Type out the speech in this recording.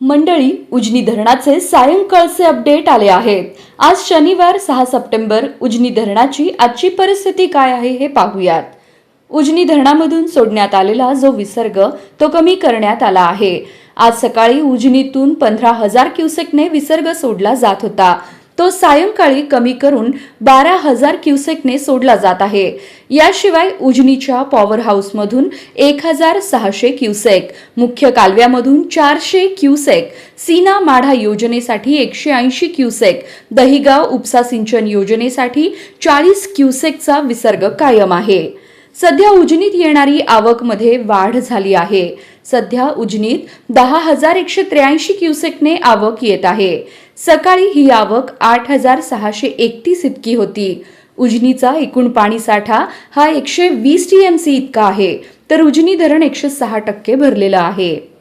मंडळी उजनी धरणाचे सायंकाळचे अपडेट आले आहेत आज शनिवार सहा सप्टेंबर उजनी धरणाची आजची परिस्थिती काय आहे हे पाहूयात. उजनी धरणामधून सोडण्यात आलेला जो विसर्ग तो कमी करण्यात आला आहे. आज सकाळी उजनीतून पंधरा हजार क्युसेकने विसर्ग सोडला जात होता. तो सायंकाळी कमी करून बारा हजार क्युसेकने सोडला जात आहे. याशिवाय उजनीच्या पॉवर हाऊसमधून एक हजार सहाशे क्युसेक मुख्य कालव्यामधून चारशे क्युसेक सीना माढा योजनेसाठी एकशे ऐंशी क्युसेक दहिगाव उपसा सिंचन योजनेसाठी चाळीस क्युसेकचा विसर्ग कायम आहे. सध्या उजनीत येणारी आवकमध्ये वाढ झाली आहे. सध्या उजनीत दहा हजार एकशे त्र्याऐंशी क्युसेकने आवक येत आहे. सकाळी ही आवक आठ हजार सहाशे एकतीस इतकी होती. उजनीचा एकूण पाणी साठा हा एकशे वीस टी एम सी इतका आहे. तर उजनी धरण एकशे सहा टक्के भरलेलं आहे.